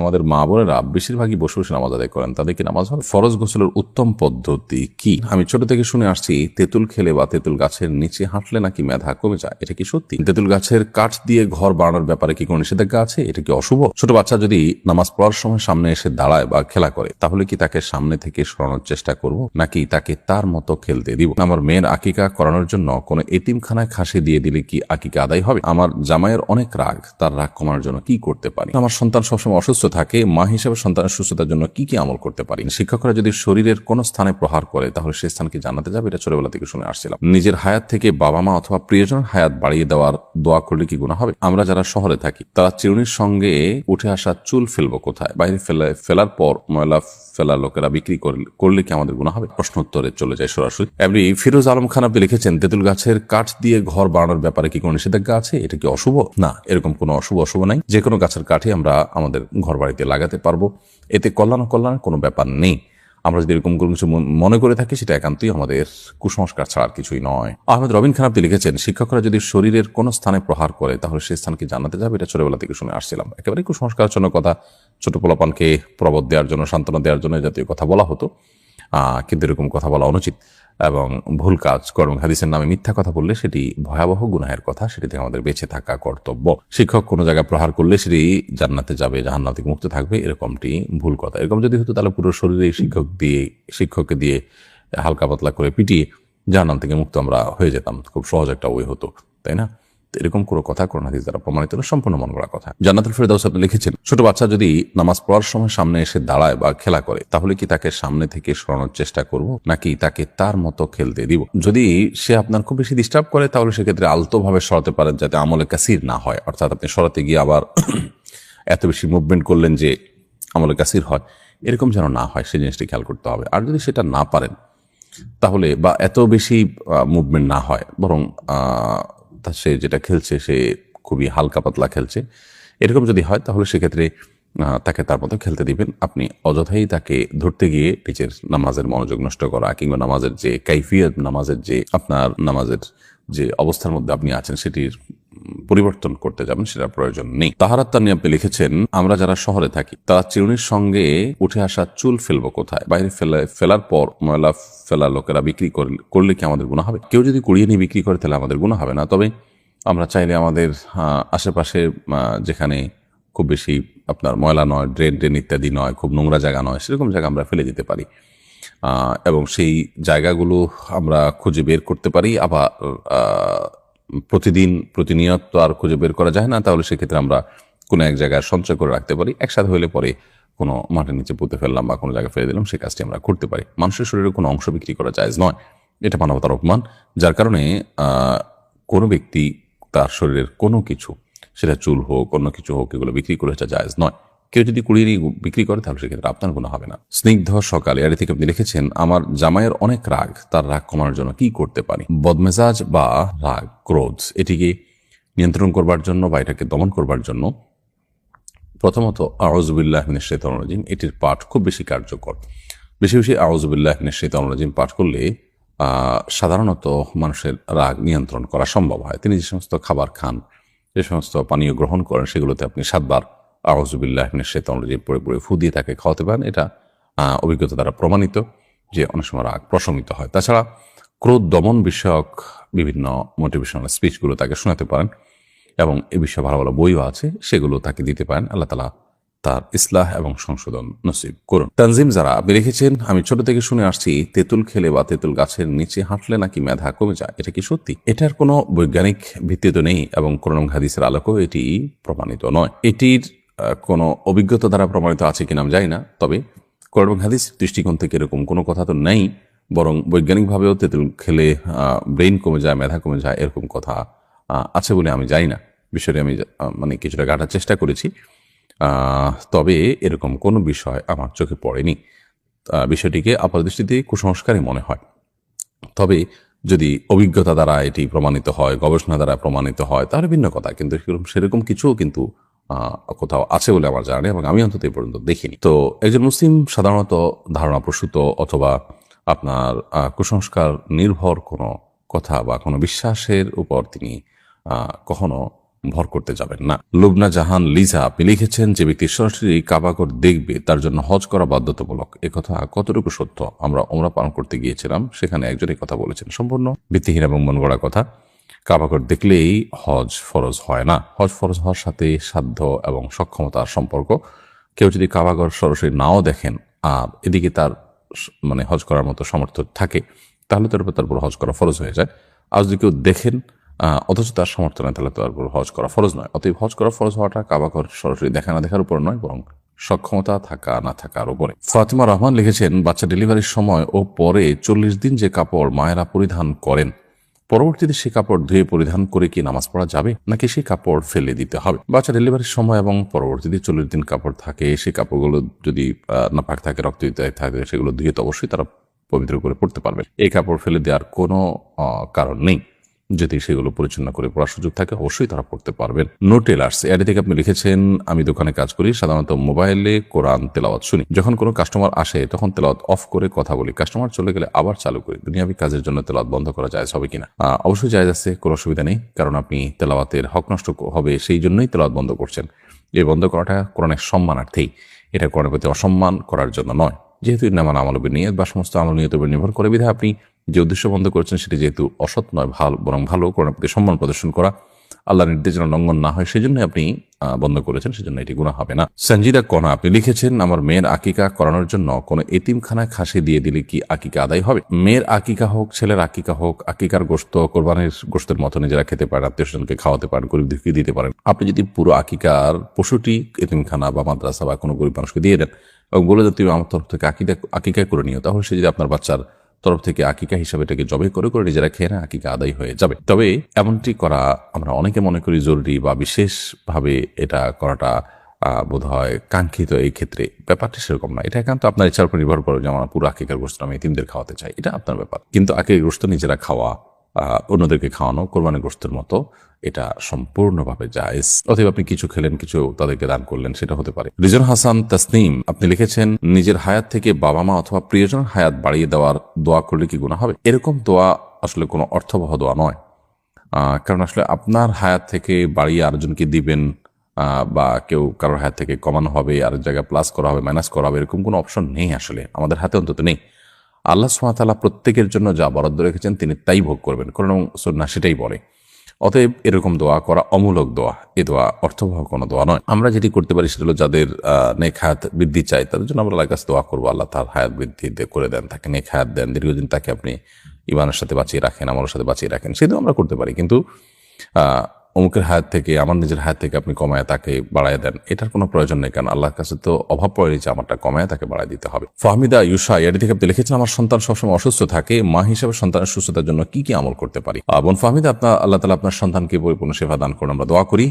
আমাদের মা বোনেরা বেশিরভাগই বসে বসে নামাজ আদায় করেন। তাদেরকে নামাজ হবে? ফরজ গোসলের উত্তম পদ্ধতি কি? আমি ছোট থেকে শুনে আসছি, তেঁতুল খেলে বা তেঁতুল গাছের নিচে হাঁটলে নাকি মেধা কমে যায়? এটা কি সত্যি? তেঁতুল গাছের কাঠ দিয়ে ঘর বানানোর ব্যাপারে কি কোনো নিষেধাজ্ঞা আছে? এটা কি অশুভ? ছোট বাচ্চা যদি নামাজ পড়ার সময় সামনে এসে দাঁড়ায় বা খেলা করে, তাহলে কি তাকে সামনে থেকে সরানোর চেষ্টা করব? নাকি তাকে তার মতো খেলতে দিব? আমার মেয়ের আকিকা করানোর জন্য কোনো এতিমখানায় খাসি দিয়ে দিলে কি আকিকা আদায় হবে? আমার জামাইয়ের অনেক রাগ, তার রাগ কমানোর জন্য কি করতে পারি? আমার সন্তান সবসময় অসুস্থ থাকে, মা হিসেবে সন্তানের সুস্থতার জন্য কি কি আমল করতে পারি শিক্ষকরা যদি শরীরের কোন স্থানে প্রহার করে, তাহলে সে স্থানকে জানাতে যাবে, এটা ছোটবেলা থেকে শুনে আসছিলাম। নিজের হায়াত থেকে বাবা মা অথবা প্রিয়জনের হায়াত বাড়িয়ে দেওয়ার দোয়া করলে কি গুণা হবে? আমরা যারা শহরে থাকি, তারা চিরুনির সঙ্গে উঠে আসা চুল ফেলব কোথায়? বাইরে ফেলে, ফেলার পর ময়লা ফেলা লোকেরা বিক্রি করলে কি আমাদের গুণা হবে? প্রশ্ন উত্তরে চলে যায় সরাসরি। এমনি ফিরোজ আলম খান আপনি লিখেছেন, তেঁতুল গাছের কাঠ দিয়ে ঘর বানানোর ব্যাপারে কি কোনো নিষেধাজ্ঞা আছে? এটা কি অশুভ? না, এরকম কোনো অশুভ অশুভ নাই। যে কোনো গাছের কাঠই আমরা আমাদের ঘর বাড়িতে লাগাতে পারব। এতে কল্যাণ কল্যাণ কোনো ব্যাপার নেই। আমরা যদি এরকম কোনো কিছু মনে করে থাকি, সেটা একান্তই আমাদের কুসংস্কার ছাড়া আর কিছুই নয়। আহমেদ রবীন্দ্র খান লিখেছেন, শিক্ষকরা যদি শরীরের কোন স্থানে প্রহার করে, তাহলে সেই স্থানকে জানাতে যাবে। এটা ছোটবেলা থেকে শুনে আসছিলাম। একেবারে কুসংস্কার জন্য কথা। ছোট পোলাপানকে প্রবদ দেওয়ার জন্য, সান্ত্বনা দেওয়ার জন্য জাতীয় কথা বলা হতো। কিন্তু এরকম কথা বলা অনুচিত এবং ভুল কাজ কর্ম হাদিসের নামে মিথ্যা কথা বললে সেটি ভয়াবহ গুনাহের কথা সেটি থেকে আমাদের বেঁচে থাকা কর্তব্য। শিক্ষক কোনো জায়গায় প্রহার করলে সেটি জান্নাতে যাবে, জাহান্নাত মুক্ত থাকবে, এরকমটি ভুল কথা। এরকম যদি হতো তাহলে পুরো শরীরে শিক্ষক দিয়ে, শিক্ষককে দিয়ে হালকা পাতলা করে পিটিয়ে জাহান্নাম থেকে মুক্ত আমরা হয়ে যেতাম। খুব সহজ একটা ওয়ে হতো, তাই না? এরকম কোনো কথা কোরআন হাদিস দ্বারা প্রমাণিত না, সম্পূর্ণ মন করা কথা। জান্নাতুল ফেরদাউস আপনি লিখেছেন, ছোট বাচ্চা যদি নামাজ পড়ার সময় সামনে এসে দাঁড়ায় বা খেলা করে, তাহলে কি তাকে সামনে থেকে সরানোর চেষ্টা করব, নাকি তাকে তার মতো খেলতে দিব? যদি সে আপনার খুব বেশি ডিস্টার্ব করে, তাহলে সেক্ষেত্রে আলতোভাবে সরাতে পারেন যাতে আমলে কাসির না হয়। অর্থাৎ আপনি সরাতে গিয়ে আবার এত বেশি মুভমেন্ট করলেন যে আমলে কাসির হয়। এরকম যেন না হয়, সেই জিনিসটি খেয়াল করতে হবে। আর যদি সেটা না পারেন, তাহলে বা এত বেশি মুভমেন্ট না হয়, বরং সে যেটা খেলছে, সে খুবই হালকা পাতলা খেলছে। এরকম যদি হয়, তাহলে সেক্ষেত্রে তাকে তার মতো খেলতে দিবেন। আপনি অযথাই তাকে ধরতে গিয়ে নিজের নামাজের মনোযোগ নষ্ট করা, কিংবা নামাজের যে কাইফিয়ত, নামাজের যে আপনার, নামাজের যে অবস্থার মধ্যে আপনি আছেন, সেটির পরিবর্তন করতে যাবেন সেটা প্রয়োজন নেই। তাহারাত তানি আপনি লিখেছেন, আমরা যারা শহরে থাকি, তারা চিরুনির সঙ্গে উঠে আসা চুল ফেলব কোথায়? বাইরে ফেলে, ফেলার পর ময়লা ফেলা লোকেরা বিক্রি করলে কি আমাদের গুণা হবে? কেউ যদি কুড়িয়ে নিয়ে বিক্রি করে, তাহলে আমাদের গুণা হবে না। তবে আমরা চাইলে আমাদের আশেপাশে যেখানে খুব বেশি আপনার ময়লা নয়, ড্রেন ড্রেন ইত্যাদি নয়, খুব নোংরা জায়গা নয়, সেরকম জায়গা আমরা ফেলে দিতে পারি। এবং সেই জায়গাগুলো আমরা খুঁজে বের করতে পারি। আবার প্রতিদিন প্রতিনিয়ত আর খুঁজে বের করা যায় না, তাহলে সেক্ষেত্রে আমরা কোনো এক জায়গায় সঞ্চয় করে রাখতে পারি, একসাথে হলে পরে কোনো মাটির নিচে পুঁতে ফেললাম বা কোনো জায়গায় ফেলে দিলাম সেই কাজটি আমরা করতে পারি। মানুষের শরীরে কোনো অংশ বিক্রি করা যায় নয়। এটা মানবতার অপমান, যার কারণে কোনো ব্যক্তি তার শরীরের কোনো কিছু, সেটা চুল হোক, অন্য কিছু হোক, এগুলো বিক্রি করে এটা জায়েজ নয়। কেউ যদি কুড়িয়ে বিক্রি করে তাহলে সেক্ষেত্রে আপনার কোনো হবে না। স্নিগ্ধ সকালে এর থেকে আপনি লিখেছেন, আমার জামাইয়ের অনেক রাগ, তার রাগ কমানোর জন্য কি করতে পারি? বদমেজাজ বা রাগ, ক্রোধ, এটিকে নিয়ন্ত্রণ করবার জন্য বা এটাকে দমন করবার জন্য প্রথমত আউজবিল্লাহ শেতন রাজিম, এটির পাঠ খুব বেশি কার্যকর। বেশি বেশি আউজবিল্লাহ শেতন রাজিম পাঠ করলে সাধারণত মানুষের রাগ নিয়ন্ত্রণ করা সম্ভব হয়। তিনি যে সমস্ত খাবার খান, যে সমস্ত পানীয় গ্রহণ করেন, সেগুলোতে আপনি সাতবার আউজবিল্লাহ শেতন রাজিম, পড়ে পড়ে ফু দিয়ে তাকে খাওয়াতে পারেন। এটা অভিজ্ঞতা দ্বারা প্রমাণিত যে অনেক সময় রাগ প্রশমিত হয়। তাছাড়া ক্রোধ দমন বিষয়ক বিভিন্ন মোটিভেশনাল স্পিচগুলো তাকে শোনাতে পারেন এবং এ বিষয়ে ভালো ভালো বইও আছে, সেগুলো তাকে দিতে পারেন। আল্লাহ তালা তার ইসলাহ এবং সংশোধন নসিব করুন। তানজিম যারা, আপনি রেখেছেন আমি ছোট থেকে শুনে আসছি, তেঁতুল খেলে বা তেঁতুল গাছের নিচে হাঁটলে নাকি মেধা কমে যায়? এটা কি সত্যি? এটার কোনো বৈজ্ঞানিক ভিত্তি তো নেই এবং কোরআন এবং হাদিসের আলোকেও এটি প্রমাণিত নয়। এটির কোনো অভিজ্ঞতা দ্বারা প্রমাণিত আছে কিনা আমি জানি না, তবে কোরআন এবং হাদিস দৃষ্টিকোণ থেকে এরকম কোনো কথা তো নেই, বরং বৈজ্ঞানিকভাবেও তেঁতুল খেলে ব্রেন কমে যায়, মেধা কমে যায়, এরকম কথা আছে বলে আমি জানি না। বিষয়টি আমি মানে কিছুটা গাটার চেষ্টা করেছি। তবে এরকম কোনো বিষয় আমার চোখে পড়েনি। বিষয়টিকে আপাতদৃষ্টিতে কুসংস্কারই মনে হয়। তবে যদি অভিজ্ঞতা দ্বারা এটি প্রমাণিত হয়, গবেষণা দ্বারা প্রমাণিত হয়, তাহলে ভিন্ন কথা, কিন্তু সেরকম কিছুও কিন্তু কোথাও আছে বলে আমার জানা নেই এবং আমি অন্তত এই পর্যন্ত দেখিনি। তো একজন মুসলিম সাধারণত ধারণা প্রসূত অথবা আপনার কুসংস্কার নির্ভর কোনো কথা বা কোনো বিশ্বাসের উপর তিনি কখনো ভর করতে যাবেন না। লুবনা জাহান লিজা আপনি লিখেছেন যে ব্যক্তি সরাসরি কাবাকর দেখবে, তার জন্য হজ করা বাধ্যতামূলক। একথা কতটুকু সত্য? আমরা ওমরা পালন করতে গিয়েছিলাম, সেখানে একজন কথা বলেছেন। সম্পূর্ণ ভিত্তিহীন এবং মন গড়া কথা। কাবাগর দেখলেই হজ ফরজ হয় না। হজ ফরজ হওয়ার সাথে সাধ্য এবং সক্ষমতার সম্পর্ক। কেউ যদি কাবাগর সরাসরি নাও দেখেন, আর এদিকে তার মানে হজ করার মতো সামর্থ্য থাকে, তাহলে তার উপর তার উপর হজ করা ফরজ হয়ে যায়। আর যদি কেউ দেখেন অথচ তার সামর্থ্য নেই, তাহলে তার উপর হজ করা ফরজ নয়। অতএব হজ করা ফরজ হওয়াটা কাবাগর সরাসরি দেখা না দেখার উপর নয়, বরং সক্ষমতা থাকা না থাকার উপরে। ফাতিমা রহমান লিখেছেন, বাচ্চা ডেলিভারির সময় ও পরে চল্লিশ দিন যে কাপড় মায়েরা পরিধান করেন পরবর্তীতে সে কাপড় ধুয়ে পরিধান করে কি নামাজ পড়া যাবে? নাকি সে কাপড় ফেলে দিতে হবে? বাচ্চা ডেলিভারির সময় এবং পরবর্তীতে চল্লিশ দিন কাপড় থাকে, সে কাপড়গুলো যদি নাপাক থাকে, রক্ত থাকে, সেগুলো ধুয়ে তো অবশ্যই তারা পবিত্র করে পড়তে পারবে। এই কাপড় ফেলে দেওয়ার কোনো কারণ নেই। যদি সেগুলো পরিচ্ছন্ন করে পড়ার সুযোগ থাকে, অবশ্যই তারা পড়তে পারবেন। নো টেলার্স এডি থেকে আপনি লিখেছেন, আমি দোকানে কাজ করি, সাধারণত মোবাইলে কোরআন তেলাওয়াত শুনি। যখন কোনো কাস্টমার আসে, তখন তেলাওয়াত অফ করে কথা বলি। কাস্টমার চলে গেলে আবার চালু করি। দুনিয়াবি কাজের জন্য তেলাওয়াত বন্ধ করা যায় হবে কিনা? অবশ্যই জায়জ আছে, কোনো অসুবিধা নেই, কারণ আপনি তেলাওয়াতের হক নষ্ট হবে, সেই জন্যই তেলাওয়াত বন্ধ করছেন। এই বন্ধ করাটা কোরআনের সম্মানার্থেই। এটা কোরআনের প্রতি অসম্মান করার জন্য নয়। যেহেতু নামান আমল নিয়ত বা সমস্ত আমল উপর নির্ভর করে, বিধায় আপনি যে উদ্দেশ্য বন্ধ করেছেন সেটি যেহেতু অসৎ নয়, ভালো বরং ভালো কোরআনের প্রতি সম্মান প্রদর্শন করা। আল্লাহ নির্দেশ যেন লঙ্ঘন না হয়, সেজন্য আপনি বন্ধ করেছেন, সেজন্য এটি গুণা হবে না। সঞ্জিদা কণা আপনি লিখেছেন, আমার মেয়ের আকিকা করানোর জন্য কোনো এতিমখানায় খাসি দিয়ে দিলে কি আকিকা আদায় হবে? মেয়ের আকিকা হোক, ছেলের আকিকা হোক, আকিকার গোস্ত, কোরবানির গোস্তের মতো নিজেরা খেতে পারেন, আত্মীয় স্বজনকে খাওয়াতে পারেন, গরিব দুঃখী দিতে পারেন। আপনি যদি পুরো আকিকার পশুটি এতিমখানা বা মাদ্রাসা বা কোনো গরিব মানুষকে দিয়ে দেন এবং বলে দেন তুমি আমার তরফ থেকে আকিকা আকিকা করে নিও, তাহলে সে যদি আপনার বাচ্চার তরফ থেকে আকিকা হিসাবে এটাকে জবে করে করে নিজেরা খেয়ে না আকিকা আদায় হয়ে যাবে। তবে এমনটি করা আমরা অনেকে মনে করি জরুরি বা বিশেষভাবে এটা করাটা বোধ হয় কাঙ্ক্ষিত এই ক্ষেত্রে। ব্যাপারটা সেরকম না এটা একান্ত আপনার ইচ্ছার উপর নির্ভর করে যে আমার পুরো আকিকার গোস্ত আমি তিনদের খাওয়াতে চাই। এটা আপনার ব্যাপার। কিন্তু আকিকার গোস্ত নিজেরা খাওয়া অন্যদেরকে খাওয়ানো কোরবানি গোস্তের মতো, এটা সম্পূর্ণভাবে জায়েজ। অতএব আপনি কিছু খেলেন, কিছু তাদেরকে দান করলেন, সেটা হতে পারে। রিজন হাসান তাসনিম, আপনি লিখেছেন, নিজের হায়াত থেকে বাবা মা অথবা প্রিয়জনের হায়াত বাড়িয়ে দেওয়ার দোয়া করলে কি গুণা হবে? এরকম দোয়া আসলে কোনো অর্থবহ দোয়া নয়। কারণ আসলে আপনার হায়াত থেকে বাড়িয়ে আরেকজনকে দিবেন বা কেউ কারোর হায়াত থেকে কমানো হবে আর জায়গায় প্লাস করা হবে মাইনাস করা হবে, এরকম কোনো অপশন নেই আসলে। আমাদের হাতে অন্তত নেই। আল্লাহ সুমাতালা প্রত্যেকের জন্য যা বরাদ্দ রেখেছেন তিনি তাই ভোগ করবেন। কারণ সন্না সেটাই বলে। অতএব এরকম দোয়া করা অমূলক দোয়া। এ দোয়া অর্থবহ কোনো দোয়া নয়। আমরা যেটি করতে পারি সেটা হলো যাদের হায়াত বৃদ্ধি চাই তাদের জন্য আমরা কাছে দোয়া করব। আল্লাহ তার হায়াত বৃদ্ধি করে দেন, তাকে নেক হায়াত দেন। দীর্ঘদিন তাকে আপনি ইমানের সাথে বাঁচিয়ে রাখেন, আমলের সাথে বাঁচিয়ে রাখেন, সেটাও আমরা করতে পারি। কিন্তু অমুকের হায়াত থেকে, আমার নিজের হাত থেকে আপনি কমায় তাকে বাড়ায় দেন। এটার কোনো প্রয়োজন নেই, কারণ আল্লাহর কাছে তো অভাব পড়ে যে আমারটা কমায় তাকে বাড়ায় দিতে হবে। ফাহমিদা ইউসা এটি থেকে আপনি লিখেছেন, আমার সন্তান সবসময় অসুস্থ থাকে, মা হিসেবে সন্তানের সুস্থতার জন্য কি কি আমল করতে পারি? বোন ফাহমিদা আপনার আল্লাহ তালা আপনার সন্তানকে পরিপূর্ণ সেবা দান করুন। আমরা দোয়া করি,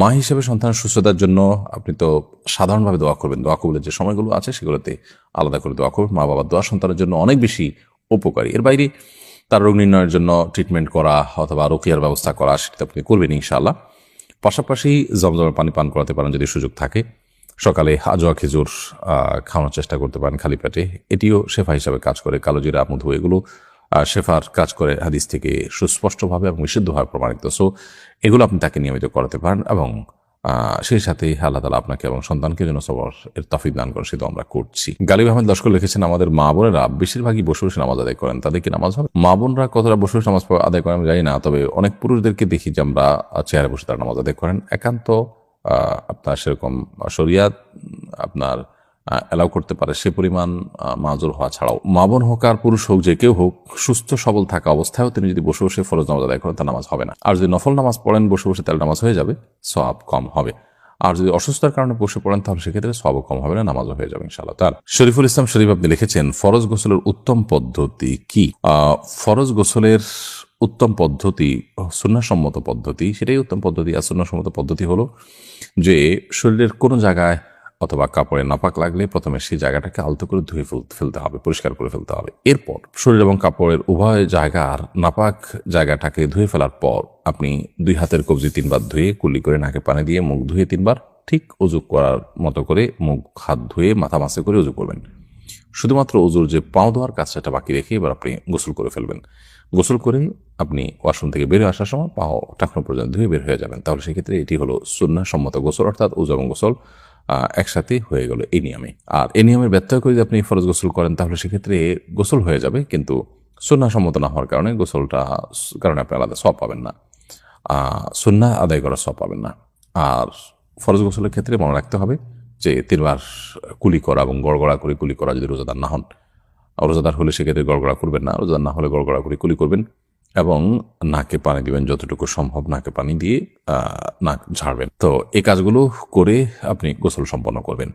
মা হিসেবে সন্তানের সুস্থতার জন্য আপনি তো সাধারণভাবে দোয়া করবেন। দোয়া কবুলের যে সময়গুলো আছে, সেগুলোতে আলাদা করে দোয়া করবেন। মা বাবার দোয়া সন্তানের জন্য অনেক বেশি উপকারী। এর বাইরে তার রোগ নির্ণয়ের জন্য ট্রিটমেন্ট করা অথবা রোকিয়ার ব্যবস্থা করা, সেটা আপনি করবেন ইনশাআল্লাহ। পাশাপাশি জমজমের পানি পান করাতে পারেন যদি সুযোগ থাকে। সকালে আজোয়া খেজুর খাওয়ানোর চেষ্টা করতে পারেন খালি পেটে। এটিও শেফা হিসাবে কাজ করে। কালো জিরা, মধু এগুলো শেফার কাজ করে হাদিস থেকে সুস্পষ্টভাবে এবং বিশুদ্ধভাবে প্রমাণিত। সো এগুলো আপনি তাকে নিয়মিত করাতে পারেন এবং সেই সাথে আল্লাহ তালা আপনাকে এবং সন্তানকে যেন সবার এর তফিক দান করেন সেটা আমরা করছি। গালিব আহমেদ লস্কর লিখেছেন, আমাদের মা বোনেরা বেশিরভাগই বসে বসে নামাজ আদায় করেন। তাদেরকে নামাজ হবে? মা বোনরা কতটা বসে বসে নামাজ আদায় করেন জানি না, তবে অনেক পুরুষদেরকে দেখি যে আমরা চেয়ারে বসে তারা নামাজ আদায় করেন। একান্ত আপনার সেরকম শরিয়াত, আপনার অ্যালাউ করতে পারে। সে পরিমাণ মাজুর হওয়া ছাড়াও। মা বোন হোক আর পুরুষ হোক, যে কেউ হোক, সুস্থ, সবল থাকা অবস্থায়ও তিনি যদি বসে বসে ফরজ নামাজ আদায় করেন, তার নামাজ হবে না। আর যদি নফল নামাজ পড়েন, বসে বসে তাহলে নামাজ হয়ে যাবে সব কম হবে। আর যদি অসুস্থতার কারণে বসে পড়েন, তাহলে সেক্ষেত্রে সব কম হবে না, নামাজও হয়ে যাবে ইনশাআল্লাহ। তার শরীফুল ইসলাম শরীফ আপনি লিখেছেন, ফরজ গোসলের উত্তম পদ্ধতি কি? ফরজ গোসলের উত্তম পদ্ধতি, সুন্নাসম্মত পদ্ধতি, সেটাই উত্তম পদ্ধতি। আর সুন্নাসম্মত পদ্ধতি হলো যে, শরীরের কোনো জায়গায় অথবা কাপড়ে নাপাক লাগলে প্রথমে সেই জায়গাটাকে আলতো করে ধুয়ে ফেল- ফেলতে হবে, পরিষ্কার করে ফেলতে হবে। এরপর শরীর এবং কাপড়ের উভয় জায়গার নাপাক জায়গাটাকে ধুয়ে ফেলার পর আপনি দুই হাতের কবজি তিনবার ধুয়ে কুলি করে নাকে পানি দিয়ে মুখ ধুয়ে তিনবার ঠিক উজু করার মতো করে মুখ, হাত ধুয়ে মাথা মাসে করে উজু করবেন। শুধুমাত্র অজুর যে পাও ধোয়ার কাজ সেটা বাকি রেখে এবার আপনি গোসল করে ফেলবেন। গোসল করে আপনি ওয়াশরুম থেকে বের হয়ে আসার সময় পাও টাকনো পর্যন্ত ধুয়ে বের হয়ে যাবেন। তাহলে সেক্ষেত্রে এটি হলো সুন্না সম্মত গোসল, অর্থাৎ উজু এবং গোসল। একসাথে হয়ে গেল এই নিয়মে। আর এই নিয়মের ব্যত্যয় করে যদি আপনি ফরজ গোসল করেন, তাহলে সেক্ষেত্রে গোসল হয়ে যাবে, কিন্তু সম্মত না হওয়ার কারণে গোসলটা কারণে আপনি আলাদা সব পাবেন না। সুন্না আদায় করার সব পাবেন না। আর ফরজ গোসলের ক্ষেত্রে মনে রাখতে হবে যে তিনবার কুলি করা এবং গড়গড়া করে কুলি করা যদি রোজাদার না হন, রোজাদার হলে সেক্ষেত্রে গড়গড়া করবেন না, রোজাদার না হলে গড়গড়া করে কুলি করবেন। এবং নাকে পানি দিবেন যতটুকু সম্ভব, নাকে পানি দিয়ে নাক ঝাড়বেন। তো এই কাজগুলো করে আপনি গোসল সম্পন্ন করবেন।